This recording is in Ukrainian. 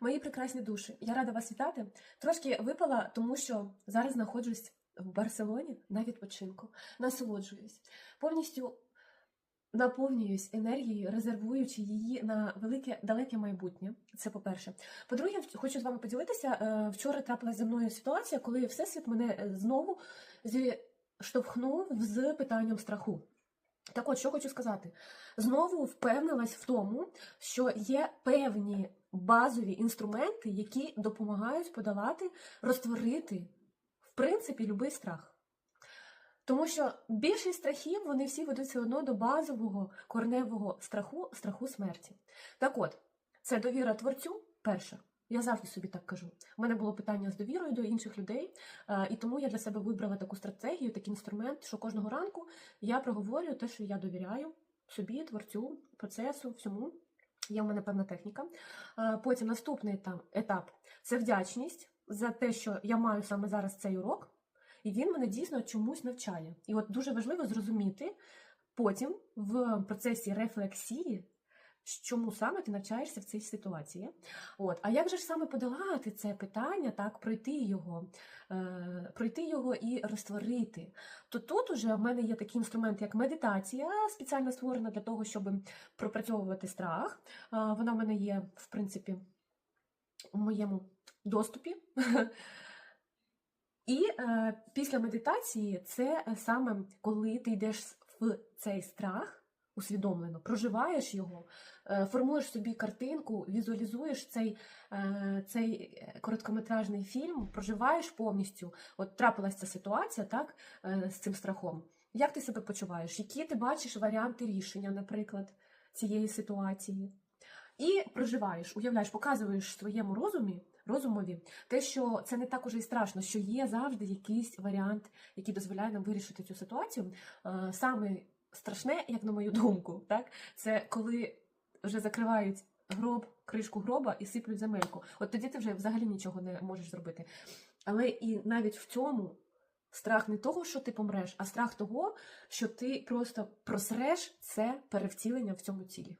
Мої прекрасні душі, я рада вас вітати. Трошки випала, тому що зараз знаходжусь в Барселоні на відпочинку, насолоджуюсь, повністю наповнююсь енергією, резервуючи її на велике далеке майбутнє. Це по-перше. По-друге, хочу з вами поділитися. е, Вчора трапилася зі мною ситуація, коли всесвіт мене е, знову зіштовхнув з питанням страху. Так от, що хочу сказати, знову впевнилась в тому, що є певні базові інструменти, які допомагають подолати, розтворити, в принципі, будь-який страх. Тому що більшість страхів вони всі ведуть все одно до базового корневого страху, страху смерті. Так от, це довіра творцю, перша. Я завжди собі так кажу. У мене було питання з довірою до інших людей, е, і тому я для себе вибрала таку стратегію, такий інструмент, що кожного ранку я проговорюю те, що я довіряю собі, творцю, процесу, всьому. Є в мене певна техніка. Е, Потім наступний етап це вдячність за те, що я маю саме зараз цей урок, і він мене дійсно чомусь навчає. І от дуже важливо зрозуміти потім в процесі рефлексії, чому саме ти навчаєшся в цій ситуації. От, а як же ж саме подолати це питання, так, пройти його, е, пройти його і розтворити? То тут уже в мене є такий інструмент, як медитація, спеціально створена для того, щоб пропрацьовувати страх. Е, Вона в мене є, в принципі, у моєму доступі. І е, після медитації це е, саме коли ти йдеш в цей страх усвідомлено, проживаєш його, е, формуєш собі картинку, візуалізуєш цей, е, цей е, короткометражний фільм, проживаєш повністю. От трапилася ця ситуація, так, з цим страхом. Як ти себе почуваєш? Які ти бачиш варіанти рішення, наприклад, цієї ситуації? І проживаєш, уявляєш, показуєш своєму розумі, розумові те, що це не так уже і страшно, що є завжди якийсь варіант, який дозволяє нам вирішити цю ситуацію. Саме страшне, як на мою думку, так, це коли вже закривають гроб, кришку гроба і сиплють земельку. От тоді ти вже взагалі нічого не можеш зробити. Але і навіть в цьому страх не того, що ти помреш, а страх того, що ти просто просреш це перевтілення в цьому тілі.